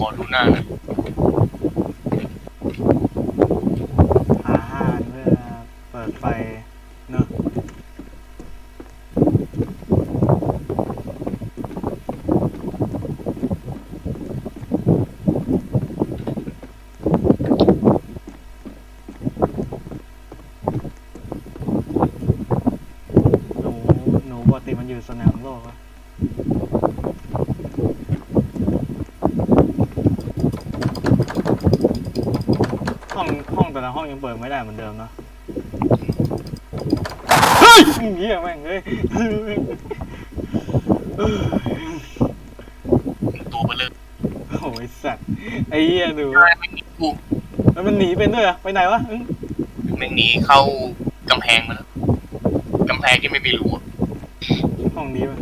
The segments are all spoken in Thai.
ขอดูหน้านะย หาห้านเพื่อเปิดไฟเนอะหนูหนูปกติมันอยู่สนามโลกอะห้องห้อง แต่ละห้องยังเปิดไม่ได้เหมือนเดิมเนอะเฮ้ยเหี้ยแม่งเฮ้ยตัวเบลอโอ้ยสัตว์ไอ้เหี้ยหนูไม่หนีกูแล้วมันหนีเป็นด้วยเหรอะไปไหนวะอื้อแม่งหนีเข้ากำแพงมาแล้วกำแพงที่ไม่มีรูอะห้องนี้ปะ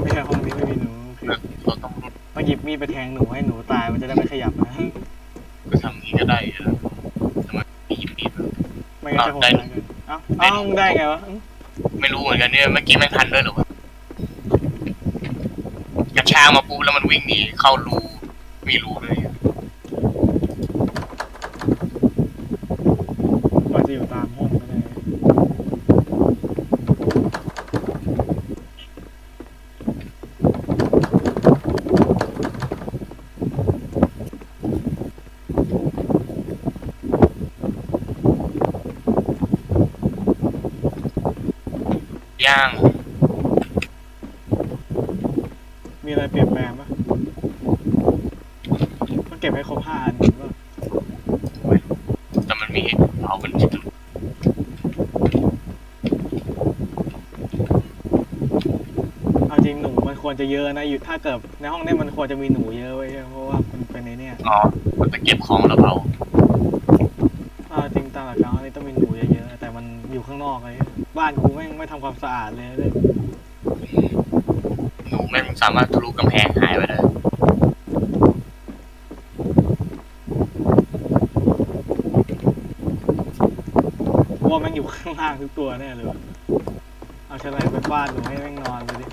ไม่ใช่ห้องนี้ไม่มีหนูคือเราต้องต้องหยิบมีดไปแทงหนูให้หนูตายมันจะได้ไม่ขยับนะก็ทำนี้ก็ได้อะทำไมไม่หยิบมีดมา ไม่งั้นจะโหดร้ายเกินเอ้าเอ้ามึงได้ไงวะอื้อไม่รู้เหมือนกันเนี่ยเมื่อกี้แม่งทันด้วยเหรอวะกระชากมาปุ๊บแล้วมันวิ่งหนีเข้ารูมีรูเลยอะ มันจะอยู่ตามห้องไม่ได้ ย่าง มีอะไรเปลี่ยนแปลงปะต้องเก็บให้ครบห้าอันก่อนปะแต่มันมีเอากันจุดเอาจริงหนูมันควรจะเยอะนะอยู่ถ้าเกิดในห้องเนี้มันควรจะมีหนูเยอะไว้ยเพราะว่ามันเป็นในเนี่ยอ๋อมันจะเก็บของแล้วเปล่า เอาจริงตามหลักการอันนี้ต้องมีหนูเยอะๆแต่มันอยู่ข้างนอกเลย บ้านกูไม่งไม่ทำความสะอาดเลยเลยหนูแม่งสามารถทะลุกำแพงหายไปได้กูว่าแม่งอยู่ข้างล่างทุกตัวแน่เลยวะเอาเฉลยไปบ้านหนูให้แม่งนอนไปดิ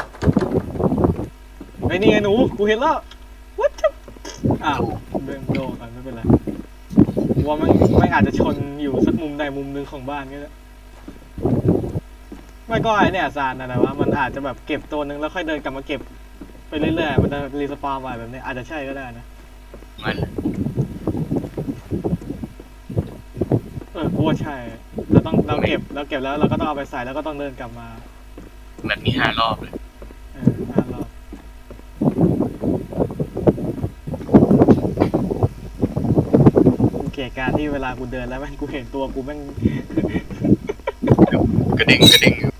ไอ้นี่ไงหนูกูเห็นแล้ววัดจับอ้าวเบงโดกันไม่เป็นไรกูว่าแม่งแม่งอาจจะชนอยู่สักมุมใดมุมหนึ่งของบ้านก็ได้ ไม่ก็ไอเนี่ยซานอะไรวะมันอาจจะแบบเก็บตัวหนึ่งแล้วค่อยเดินกลับมาเก็บไปเรื่อยๆมันจะรีสปาว์นใหม่แบบนี้ อาจจะใช่ก็ได้นะมันเออกูว่าใช่เราต้องเราเก็บเราเก็บแล้วเราก็ต้องเอาไปใส่แล้วก็ต้องเดินกลับมาแบบนี้ห้ารอบเลยเออห้ารอบกูเกลียดการที่เวลากูเดินแล้วแม่งกูเห็นตัวกูแม่ง กระดิ่งกระดิ่งอยู่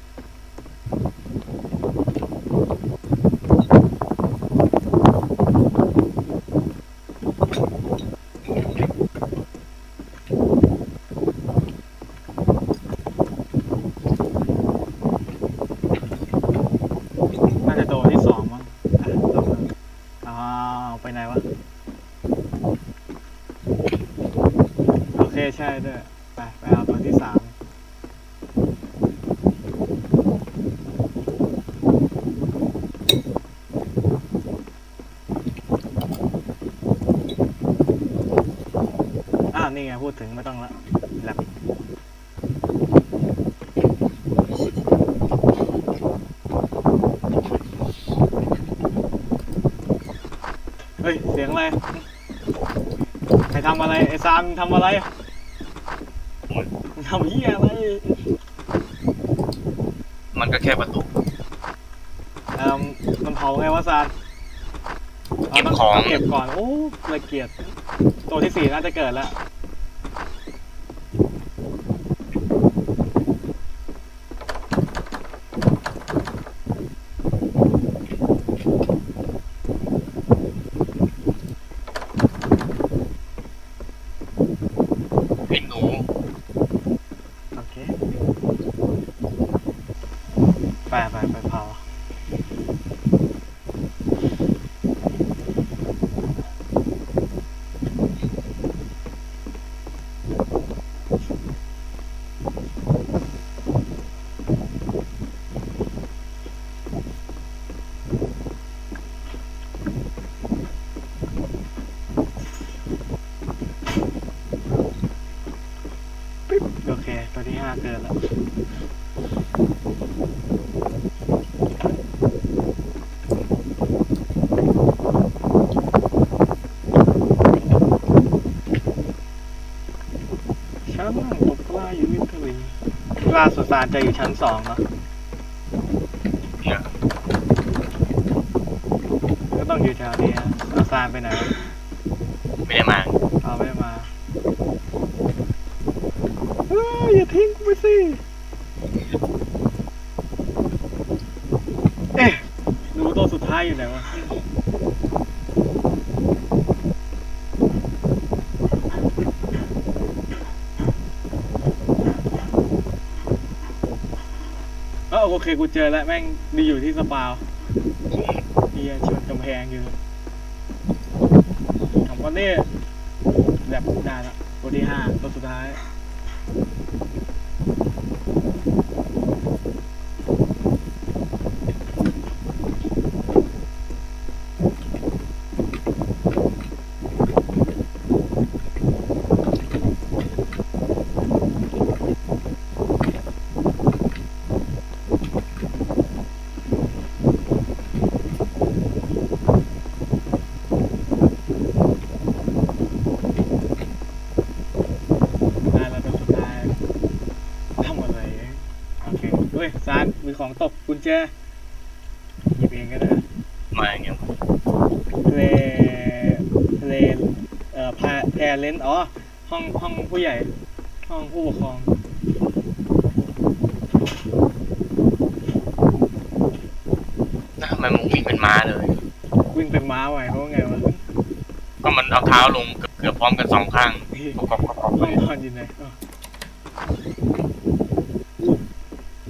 น่าจะตัวที่สองมั้งอะลองดูอ้าวไปไหนวะ โอเคใช่ด้วย ไป ไปเอาตัวที่สามอ้าว นี่ไงพูดถึงไม่ต้องละแลบเฮ้ย เสียงอะไรใครทำอะไรไอ้ซามทำอะไรมึงทำเหี้ยอะไร มันก็แค่ประตูเอ่อมันเผาไงวะซานเก็บของ เก็บก่อน โอ้ละเกียดตัวที่สี่น่าจะเกิดแล้ว ไอ้หนู โอเค ไปไปไปเผา ตัวที่ห้าเกินแล้วฉันนั่งตกปลาอยู่ริมทะเลล่าสุดซานจะอยู่ชั้นสองเนาะเนี่ยก็ต้องอยู่แถวนี้อะเอาซานไปไหนวะไม่ได้มาเอาไม่ได้มาเอ้ยอย่าทิ้งกูไปสิเอ๊ะรู้ตัวสุดท้าย อยู่ไหนวะเออโอเคกูเจอแล้วแม่งดีอยู่ที่สปาวเฮียชนกำแพงอยู่ถามว่าเนี่ยแบบได้ละตัวที่ห้าตัวสุดท้าย ได้แล้วตัวสุดท้ายทำอะไรโอเคเฮ้ยซานมีของตกกุญแจหยิบเองก็ได้ มาอย่างเงี้ย เลเลเอ่อแพรแพรเลนอ๋อ ห้องห้องผู้ใหญ่ ห้องผู้ปกครอง นะทำไมมึงวิ่งเป็นม้าเลย วิ่งเป็นม้าไว้เพราะว่าไงวะก็มันเอาเท้าลงเกือบเกือบพร้อมกันสองข้างกรอบกรอบกรอบห้องนอนอยู่ไหนอ๋อ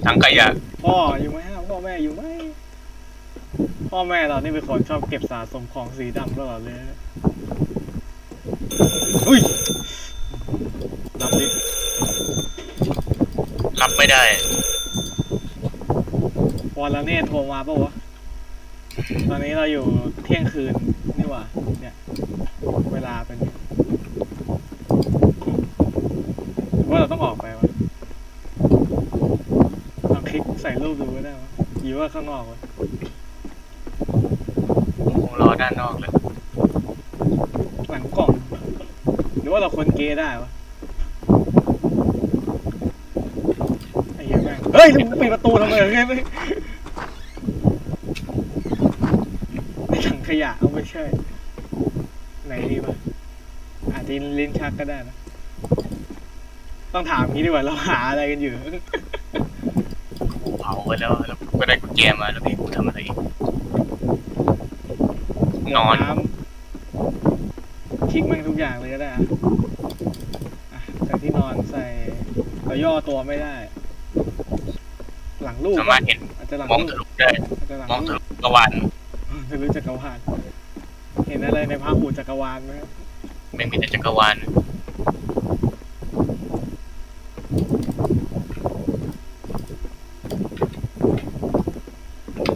ทั้งขยะพ่ออยู่ไหมฮะพ่อแม่อยู่ไหมพ่อแม่เรานี่เป็นคนชอบเก็บสะสมของสีดำตลอดเลยนะอุ้ยรับดิ รับ ไม่ได้ วอลเนตโทรมาปะวะ ตอนนี้เราอยู่เที่ยงคืนนี่หว่า เนี่ย เวลาเป็นว่าเราต้องออกไปวะลองคลิกใส่รูปดูก็ได้วะหรือว่าข้างนอกวะผมคงรอด้านนอกเลย หลังกล่อง หรือว่าเราคนเกย์ได้วะไอ้ เหี้ยแม่งเฮ้ยมึงปิดประตูทำไมเฮ้ยไม่ในถังขยะเอาไม่ใช่ ไหนดีวะอาจจะลิ้นชักก็ได้นะ ต้องถามงี้ดีกว่าเราหาอะไรกันอยู่ กูเผาไปแล้วแล้วกูก็ได้กุญแจมาแล้วพี่กูทำอะไรอีกนอนำคลิกมันทุกอย่างเลยก็ได้อะอะจากที่นอนใส่เราย่อตัวไม่ได้ หลังลูกสามารถเห็นอาจจะหลังมองลูกทะลุได้อาจจะหลังมองทะลูกลุกระวานจะรู้จักรวาลเห็นอะไรในพาหูจักรวาลไหมครับไม่มีแต่จักรวาล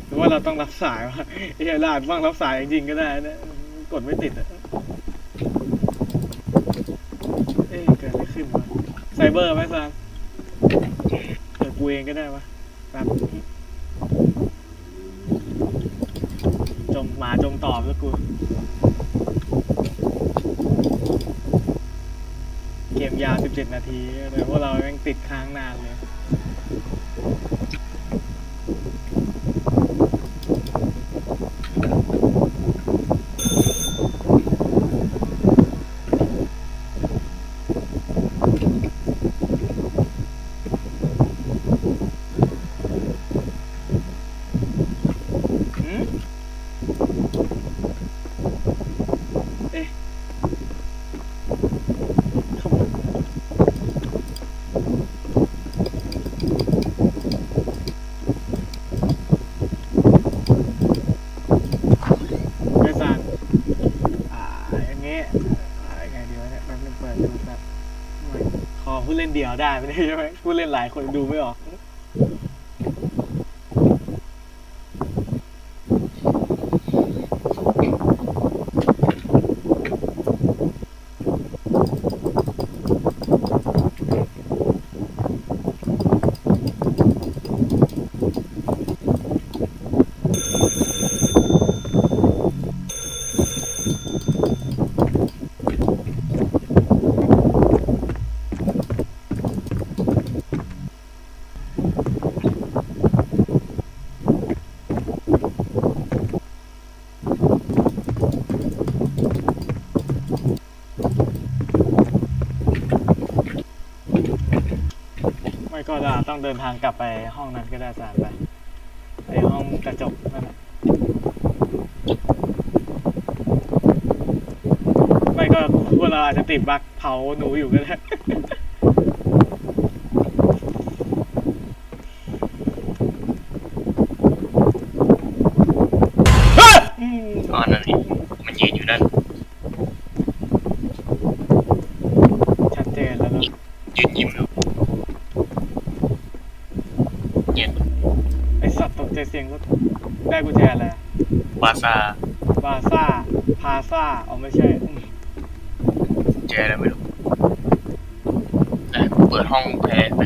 หรือว่าเราต้องรับสายวะไอ้เหี้ยลาดต้องรับสายจริงๆก็ได้นะกดไม่ติดอะเอ๊ะเกิดอะไรขึ้นวะไซเบอร์ไหมซานเกิดกูเองก็ได้วะ แบบจงมาจงตอบแล้วกู เกมยาว 17 นาทีแต่พวกเราแม่งติดค้างนานเลย หืมเอ๊ะขบวนไม่สั่นอ่า อย่างงี้อ่ายังไงเดียวะเนี่ยแป๊บนึงเปิดดูแบบไม่ขอผู้เล่นเดี่ยว ได้ไม่ได้ใช่ไหมผู้เล่นหลายคนดูไม่ออก เก็จะต้องเดินทางกลับไปห้องนั้นก็ได้อาจารย์ไปไปห้องกระจกนั่นแหละไม่ก็พวกเราอาจจะติดบั๊กเผาหนูอยู่ก็ได้ อืม อ๋อนั่นนี่มันยืนอยู่นั่น ชัดเจนแล้วเนอะ ยืนยิ้มอยู่เนี่ย ไอสัตว์ตกใจเสียงรถ ได้กุญแจอะไรบาซาบาซ่า พาซ่าเอาไม่ใช่อืมแจอะไรไม่รู้แต่เปิดห้องแพ้ไป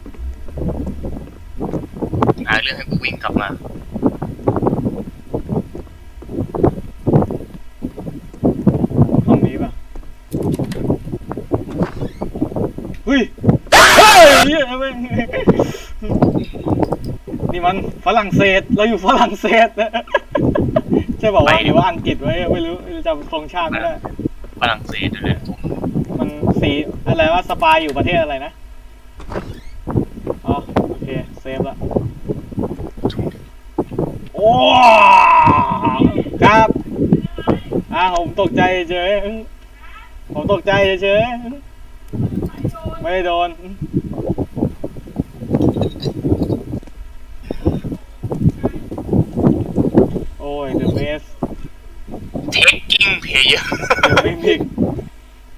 หาเรื่องให้กูวิ่งกลับมา ห้องนี้ป่ะเฮ้ยเฮ้ยเหี้ยแม่งนี่มันฝรั่งเศส เราอยู่ฝรั่งเศสนะ ใช่บอกว่าไปดิหรือว่าอังกฤษไว้ไม่รู้จำตรงชาติไม่ได้ฝรั่งเศสนั่นแหละมันสีอะไรว่าสปายอยู่ประเทศอะไรนะอ๋อโอเคเซฟละโอ้ครับอ่าผมตกใจเฉยอื้อผมตกใจเฉยอื้อไม่ได้โดนอื้อ โอ้ย the best เทคกิ้งเพย์ the mimic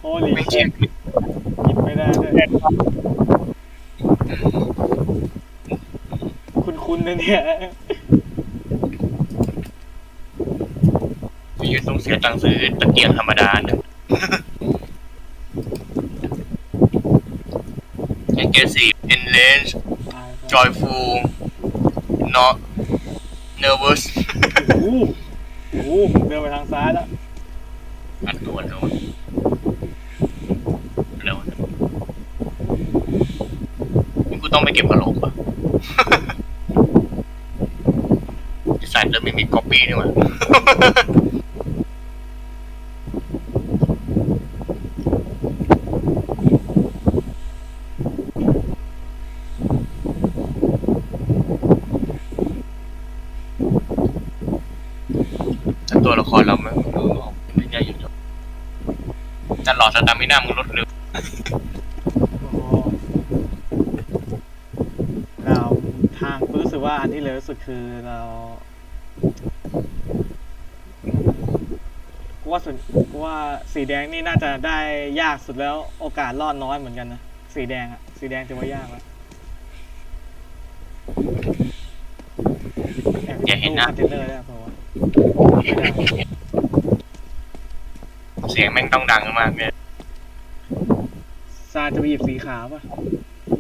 holy ไม่เช็ shit คหยิบไม่ได้ด้วยคุณๆนะเนี่ยอยู่ต้องเสียตังค์ซื้อตะเกียงธรรมดาหนึ่ง aggressive enraged joyful not nervous โอ้โห โอ้โหเดินไปทางซ้ายแล้วอัดตัวแล้วแล้วนี่กูต้องไปเก็บกระโหลกปะไอ้สัตว์เริ่มไม่มีก๊อปปี้นี่หว่า ตัวละครเราไม่ดูออกไม่ได้อยู่จะหลอดสตามิน่ามึงลดเร็วโอ้โหเราทางกูรู้สึกว่าอันที่เร็วที่สุดคือเรากูว่าส่วนกูว่าสีแดงนี่น่าจะได้ยากสุดแล้วโอกาสรอดน้อยเหมือนกันนะสีแดงอะสีแดงถือว่ายากแล้วอย่าเห็นนะตู้คอนเทนเนอร์ได้เพราะว่าไม่ได้ เสียงแม่งต้องดังมากเลยซาจะไปหยิบสีขาวป่ะ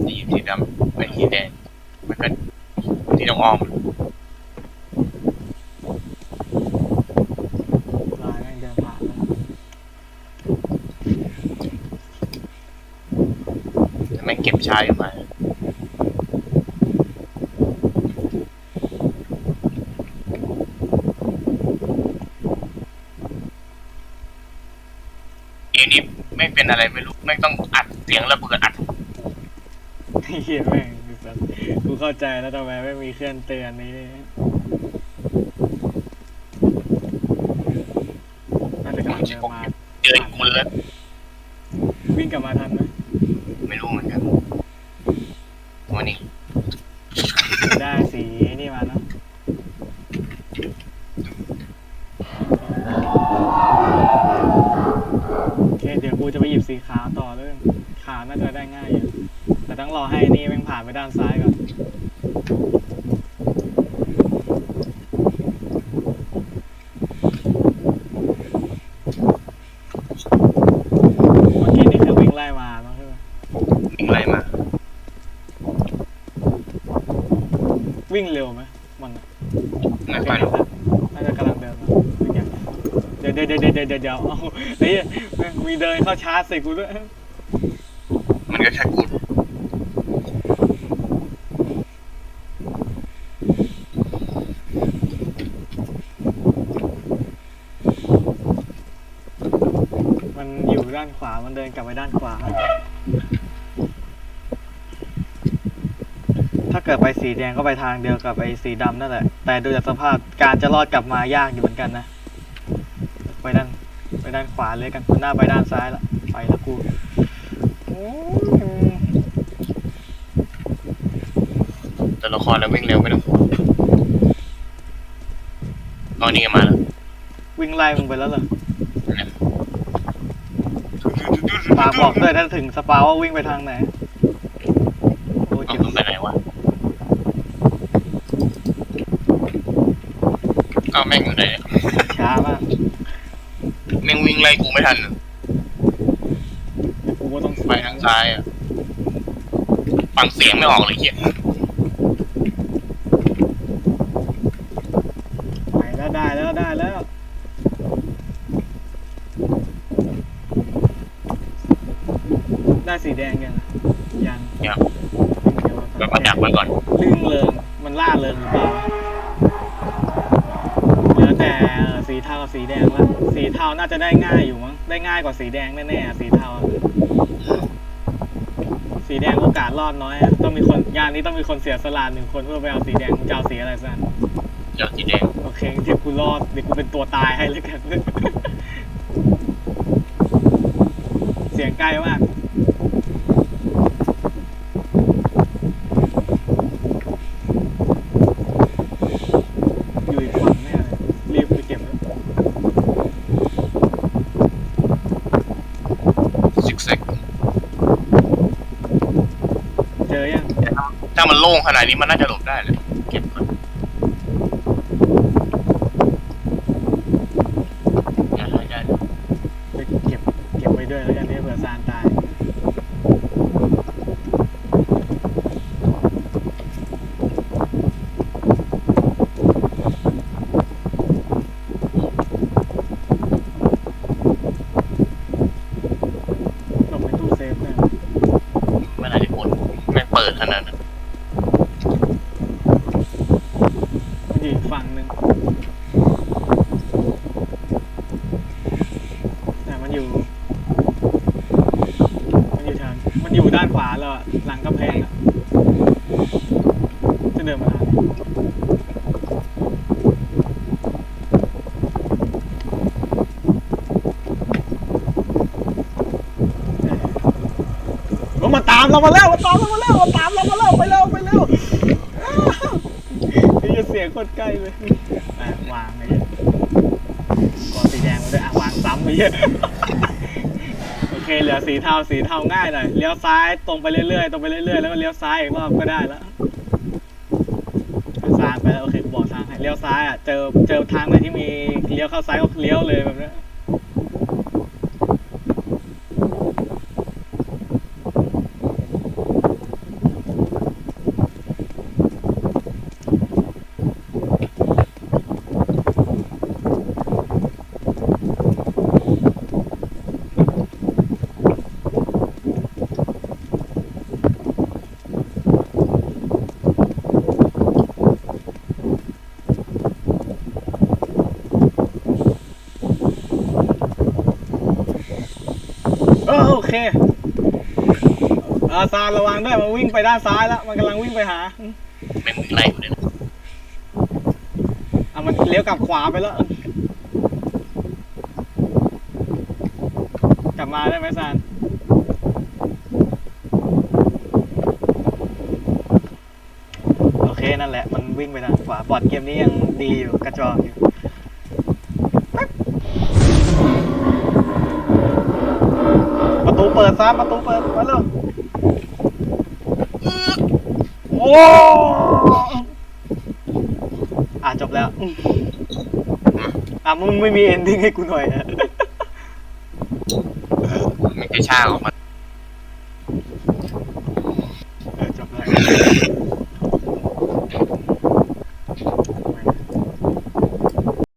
จะหยิบสีดำเป็นสีแดงมันก็ที่ต้องอ้อมลายแม่งเดินผ่านแล้วแต่แม่งเก็บชายออกมา เกมนี้แม่ง เป็นอะไรไม่รู้แม่งต้องอัดเสียงระเบิดอัดเฮียแม่งไอ้สัสกูเข้าใจแล้วทำไมไม่มีเครื่องเตือนนี้น่าจะกำลังเดินมาเจอกูแล้ววิ่งกลับมาทันไหมไม่รู้เหมือนกันวันนี้ ได้สีนี่มาเนาะโอเคเดี๋ยวกูจะไปหยิบสีขาวต่อเลยขาวน่าจะได้ง่ายอยู่ แต่ต้องรอให้นี่แม่งผ่านไปด้านซ้ายก่อนเมื่อกี้นี่คือวิ่งไล่มาเนาะใช่ไหมวิ่งไล่มา วิ่งเร็วไหมมันอะไม่ไปหรอกน่าจะกำลังเดินมาวิ่งยังเดี๋ยวเดี๋ยวเดี๋ยวเดี๋ยวเดี๋ยวเดี๋ยวเอาไอ้เหี้ยแม่งมีเดินเข้าชาร์จใส่กูด้วย มันก็แค่กูด มันอยู่ด้านขวา มันเดินกลับไปด้านขวาเกิดไปสีแดงก็ไปทางเดียวกับไอ้สีดำนั่นแหละ แต่ดูจากสภาพการจะรอดกลับมายากอยู่เหมือนกันนะ ไปด้านไปด้านขวาเลยกันหน้าไปด้านซ้ายละ ไปละกูโอ้ยตัวละครแล้ววิ่งเร็วไม่ต้องห่วงเอานี่ไงมาแล้ว วิ่งไล่มึงไปแล้วเหรอ ปากบอกด้วยถ้าถึงสปาว่าวิ่งไปทางไหนโอ้ยเอาเจ็บมึงไปไหนวะก็แม่งอยู่ไหนเนี่ยช้ามากแม่งวิ่งไล่กูไม่ทันกูก็ต้องไปทางซ้ายอะฟังเสียงไม่ออกเลยเฮีย ไปแล้วได้แล้วได้แล้ว ได้สีแดงยังอะยัง เนี่ย เดี๋ยว แบบมาดักไว้ก่อน ลื่นเริงมันล่าเริงหรือเปล่าเหลือแต่สีเทากับสีแดงแล้วสีเทาน่า จะได้ง่ายอยู่มั้ง ได้ง่ายกว่าสีแดงแน่ๆสีเทาสีแดงโอกาสรอดน้อยอะต้องมีคนงานนี้ต้องมีคนเสียสละหนึ่งคนเพื่อไปเอาสีแดงมึงจะเอาสีอะไรสันเจอสีแดงโอเคเดี๋ยวกูรอดเดี๋ยวกูเป็นตัวตายให้แล้วกัน เสียงใกล้มาก อยู่อีกฝั่งแน่เลยรีบไปเก็บแล้ว ซิกแซก เจอยัง ถ้ามันโล่ง ขนาดนี้มันน่าจะหลบได้เลยเก็บก่อนได้ได้ได้ ไปเก็บ เก็บไว้ด้วยแล้วกันเนี่ยเผื่อซานตาย หลบในตู้เซฟเนี่ย ไม่น่าจะผลไม่เปิดขนาดนั้น มันอยู่อีกฝั่งหนึ่งแต่มันอยู่ มันอยู่ทางมันอยู่ด้านขวาเราอะหลังกำแพงอะจะเดินมาทางนี้เอ้ย มาตามเรามาแล้วมาตามเรามาแล้วมาตามเรามาแล้วไปเร็วไปเร็วอ้วนี่เสียงโคตรใกล้เลยอะวางไอ้เหี้ยกอสีแดงมาด้วยอะวางซ้ำไอ้เหี้ยโอเคเหลือสีเทาสีเทาง่ายหน่อยเลี้ยวซ้ายตรงไปเรื่อยๆตรงไปเรื่อยๆแล้วก็เลี้ยวซ้ายอีกรอบก็ได้แล้วซางไปแล้วโอเคกูบอกทางให้เลี้ยวซ้ายอะเจอเจอทางไหนที่มีเลี้ยวเข้าซ้ายก็เลี้ยวเลยแบบเนี้ย ออซานระวังด้วยมันวิ่งไปด้านซ้ายแล้ว มันกำลังวิ่งไปหาแม่งวิ่งไล่อยู่เลยนะอะมันเลี้ยวกลับขวาไปแล้ว กลับมาได้ไหมซานโอเคนั่นแหละ มันวิ่งไปทางขวาบอร์ดเกมนี้ยังดีอยู่กระจอกอยู่ปั๊บประตูเปิดซานประตูเปิดมาเร็วโอ้อะจบแล้ว อะมึงไม่มีเอนดิ้งให้กูหน่อยอะไม่ใช่ช่าออกมา